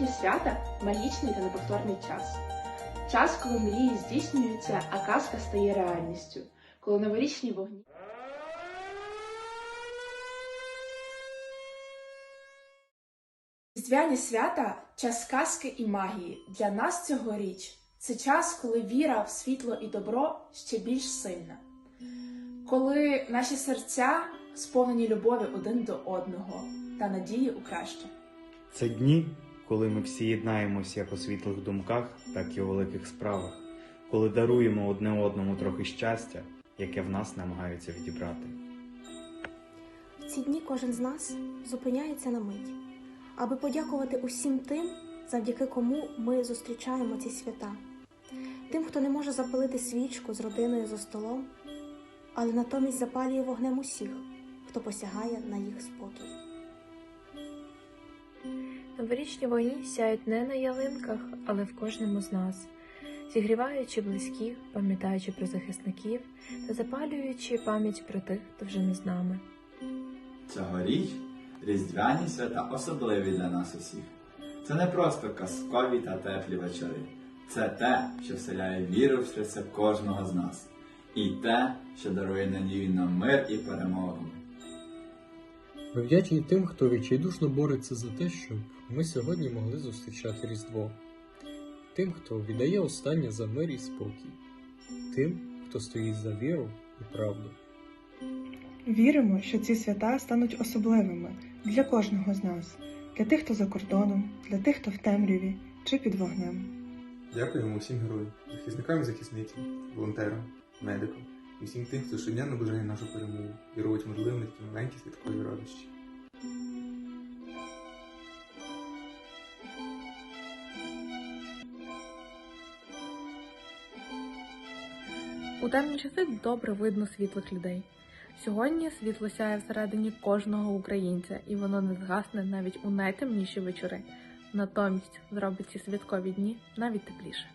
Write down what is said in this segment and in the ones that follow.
Новорічні свята магічний та неповторний час. Час, коли мрії здійснюються, а казка стає реальністю, коли новорічні вогні. Різдвяні свята час казки і магії. Для нас цьогоріч це час, коли віра в світло і добро ще більш сильна, коли наші серця сповнені любові один до одного та надії у краще. Це дні, коли ми всі єднаємося як у світлих думках, так і у великих справах, коли даруємо одне одному трохи щастя, яке в нас намагаються відібрати. В ці дні кожен з нас зупиняється на мить, аби подякувати усім тим, завдяки кому ми зустрічаємо ці свята, тим, хто не може запалити свічку з родиною за столом, але натомість запалює вогнем усіх, хто посягає на їх спокій. Новорічні вогні сяють не на ялинках, але в кожному з нас, зігріваючи близьких, пам'ятаючи про захисників та запалюючи пам'ять про тих, хто вже не з нами. Цьогоріч різдвяні свята особливі для нас усіх. Це не просто казкові та теплі вечори. Це те, що вселяє віру в серце кожного з нас. І те, що дарує надію на мир і перемогу. Ми вдячні тим, хто відчайдушно бореться за те, щоб ми сьогодні могли зустрічати Різдво. Тим, хто віддає останнє за мир і спокій, тим, хто стоїть за віру і правду. Віримо, що ці свята стануть особливими для кожного з нас, для тих, хто за кордоном, для тих, хто в темряві чи під вогнем. Дякуємо усім героям, захисникам і захисницям, волонтерам, медикам і всім тим, хто щодня наближає нашу перемогу і робить можливими такі маленькі святкові радощі. У темні часи добре видно світлих людей. Сьогодні світло сяє всередині кожного українця, і воно не згасне навіть у найтемніші вечори. Натомість зробить ці святкові дні навіть тепліше.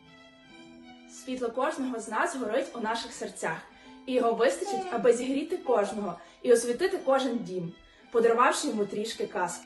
Світло кожного з нас горить у наших серцях, і його вистачить, аби зігріти кожного і освітити кожен дім, подарувавши йому трішки казки.